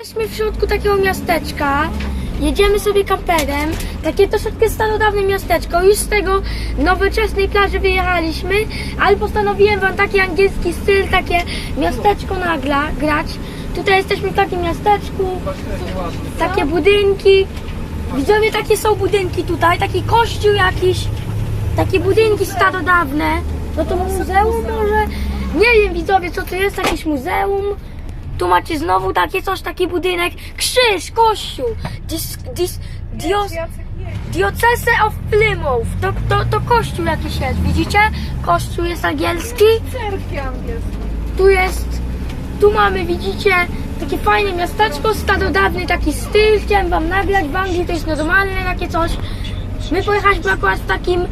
Jesteśmy w środku takiego miasteczka. Jedziemy sobie kamperem. Takie troszeczkę starodawne miasteczko. Już z tego nowoczesnej plaży wyjechaliśmy, ale postanowiłem wam taki angielski styl, takie miasteczko nagla grać. Tutaj jesteśmy w takim miasteczku. Takie budynki. Widzowie, takie są budynki tutaj. Taki kościół jakiś. Takie budynki starodawne. No to muzeum może? Nie wiem widzowie co to jest, jakieś muzeum. Tu macie znowu takie coś, taki budynek. Krzyż, kościół. Dis, dis, dios, diocese of Plymouth. To, to, to kościół jakiś jest, widzicie? Kościół jest angielski. Angielskie. Tu jest, tu mamy, widzicie, takie fajne miasteczko, starodawny taki styl. Chciałem wam nagrać, w Anglii to jest normalne takie coś. My pojechaliśmy akurat w takim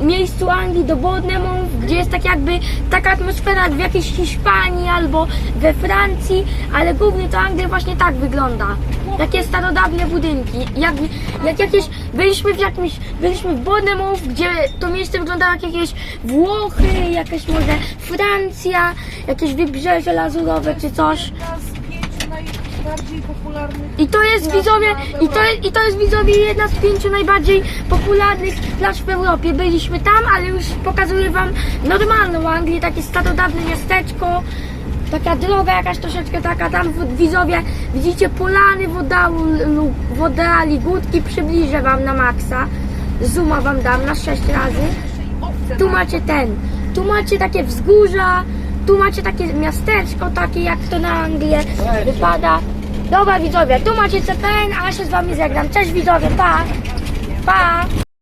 miejscu Anglii do Bournemouth, gdzie jest tak jakby taka atmosfera jak w jakiejś Hiszpanii albo we Francji, ale głównie to Anglia właśnie tak wygląda. Takie starodawne budynki. Jak, jak jakieś, byliśmy w jakimś, byliśmy w Bournemouth, gdzie to miejsce wyglądało jak jakieś Włochy, jakaś może Francja, jakieś wybrzeże lazurowe czy coś. Najbardziej popularnych I to jest widzowie, i to, i to jest widzowie jedna z pięciu najbardziej popularnych plaż w Europie. Byliśmy tam, ale już pokazuję wam normalną Anglię, takie starodawne miasteczko, taka droga jakaś troszeczkę taka, tam w- widzowie widzicie polany woda, woda ligutki, przybliżę wam na maksa. Zooma wam dam na 6 razy. Tu macie ten, tu macie takie wzgórza, tu macie takie miasteczko, takie jak to na Anglię wypada. Dobra widzowie, tu macie CPN, a ja się z wami żegnam. Cześć widzowie, pa! Pa!